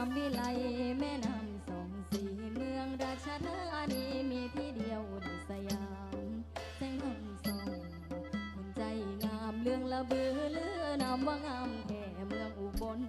ามวิไลแม่น้ำสองสีเมืองราชธานีมีที่เดียวในสยามแสงทองส่องคนใจงามเรื่องละเบือเลือนามว่างามแค่เมืองอุบล